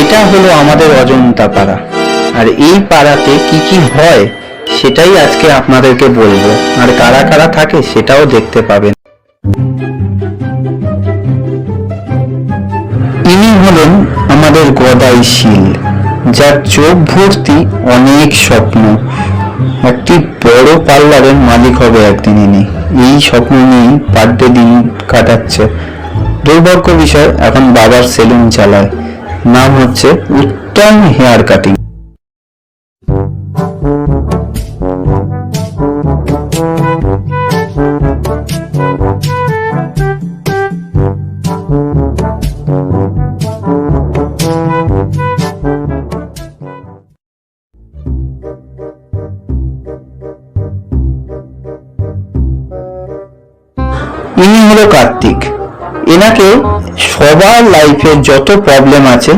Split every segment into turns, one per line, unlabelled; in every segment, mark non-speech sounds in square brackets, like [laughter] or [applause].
এটা হলো আমাদের অজন্তা পাড়া। আর এই পাড়াতে কি কি হয়, সেটাই আজকে আপনাদেরকে বলব। আর কারা কারা থাকে, সেটাও দেখতে পাবেন। ইনি হলেন আমাদের গদাই শীল, যার চোখ ভর্তি অনেক স্বপ্ন। একটি বড় পার্লারের মালিক হবে একদিন ইনি। এই স্বপ্ন নিয়েই বার্থডে দিন কাটাচ্ছে। দুর্ভাগ্য বিষয়, এখন বাবার সেলুন চালায়। নাম হচ্ছে উত্তম হেয়ার কাটিং। ইনি হলো কার্তিক। এনাকে সবার লাইফে যত প্রবলেম আছে,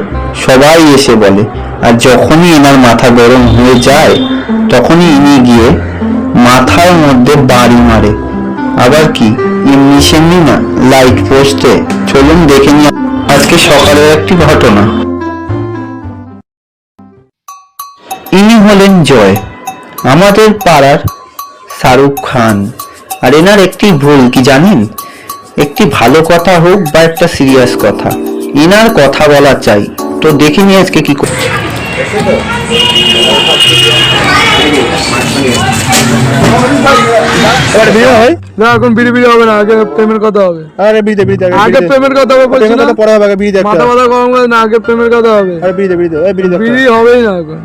সবাই এসে বলে, আর যখনই এনার মাথা গরম হয়ে যায়, তখনই ইনি গিয়ে মাথার মধ্যে বাড়ি মারে। আবার কি? এমনি সেমনি না লাইক পোস্টে চলুন দেখে নিই আজকে সকালের একটি ঘটনা। ইনি হলেন জয়, আমাদের পাড়ার শাহরুখ খান। আর এনার একটি ভুল, কি জানেন? একটি ভালো কথা হোক বা একটা সিরিয়াস কথা। এনার কথা বলা চাই। তো দেখিনি আজকে কি করছে
এবার বিয়ে
না এখন বিড়ি বিড়ি হবে না আগে প্রেমের কথা হবে।
আরে বিড়িতে বিড়িতে
আগে প্রেমের কথা হবে বলছি
প্রেমের
না?
কথা পরে হবে আগে বিড়ি
মাথা মাথা গরম করে না আগে প্রেমের কথা হবে।
আরে বিড়ি দে বিড়ি দে বিড়ি দে একটা।
বিড়ি হবেই না এখন।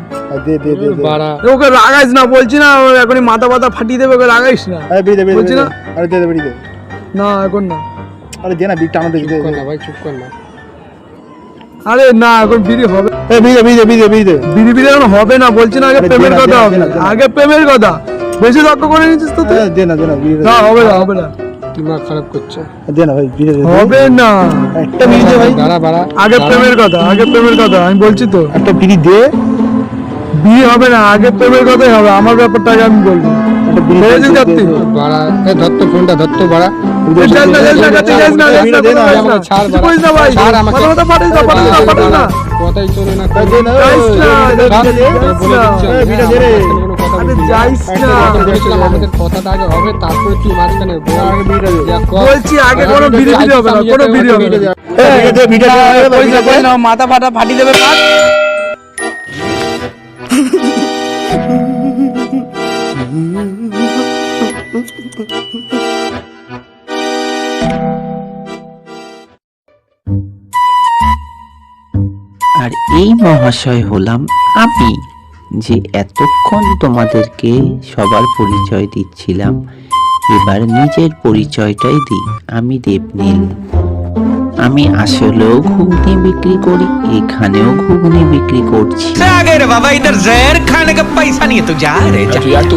দে দে দে দে।
ওকে রাগাইস না বলছি না এখনই মাথা মাথা ফাটিয়ে দেবে ওকে রাগাইস না।
আরে
বলছি না?
আরে দে দে বিড়ি দে।
না এখন না।
আরে দে না টানো দে। দে দে।
আরে না এখন বিড়ি হবে।
এই বিড়ি বিড়ি বিড়ি বিড়ি
বিড়ি বিড়ি এখন হবে না বলছি না আগে প্রেমের কথা হবে।
না, না।
আগে প্রেমের কথা। বেশি করে নিচ্ছিস তো তুই?
আরে দে না দে না বিড়ি
না হবে না হবে না।
দিমাগ খারাপ করছে।
দে না ভাই বিড়ি।
হবে না।
একটা বিড়ি দে ভাই।
বাড়া
আগে প্রেমের কথা আগে প্রেমের কথা আমি বলছি তো।
একটা বিড়ি দে।
বিয়ে হবে না আগে প্রেমের কথাই হবে। আমার ব্যাপারটা আগে আমি বলব।
বিড়ি
এ ধরতো ফোনটা ধরতো বাড়া কথাই চলে আমাদের কথাটা আগে হবে তারপরে তুই মাঝখানে।
বলছি আগে কোনো হবে কোনো না, মাথা ফাটা ফাটি দেবে
আর এই মহাশয় হলাম আমি যে এতক্ষণ তোমাদেরকে সবার পরিচয় দিচ্ছিলাম এবার নিজের পরিচয়টাই দিই আমি দেবনীল। আমি আসলেও ঘুগনি বিক্রি করি এখানেও ঘুগনি বিক্রি করছি।
বাবা ইধার জের খানে পয়সা নিয়ে তো যা রে যা।
তুই আর তো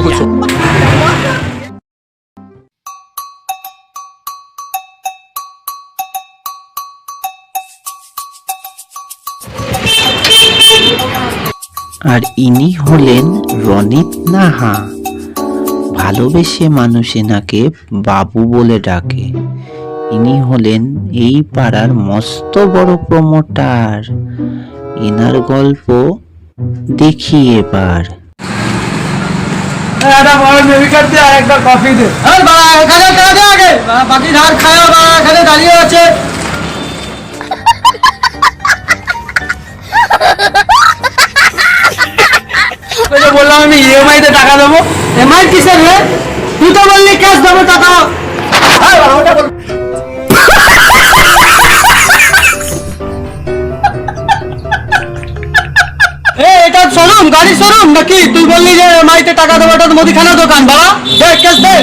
আর ইনি হলেন রনিত নাহা। ভালোবেসে মানুষ এনাকে বাবু বলে ডাকে। ইনি হলেন এই পাড়ার মস্ত বড় প্রমোটার। এনার গল্প দেখি এবার।
একটা বড় নেভি কার্ড দে আর একটা কফি দে
এখানে কেন দে আগে? বাকি ধার খায় বাড়া এখানে দাঁড়িয়ে আছে।
আমি ইএমআই তে টাকা দেবো।
এমআই কিসের রে? তুই তো বললি ক্যাশ দেবো টাকা। [laughs] এটা শোরুম গাড়ি শোরুম নাকি? তুই বললি যে এমআইতে টাকা দেবো এটা তো মুদিখানার দোকান বাবা। দে ক্যাশ দে।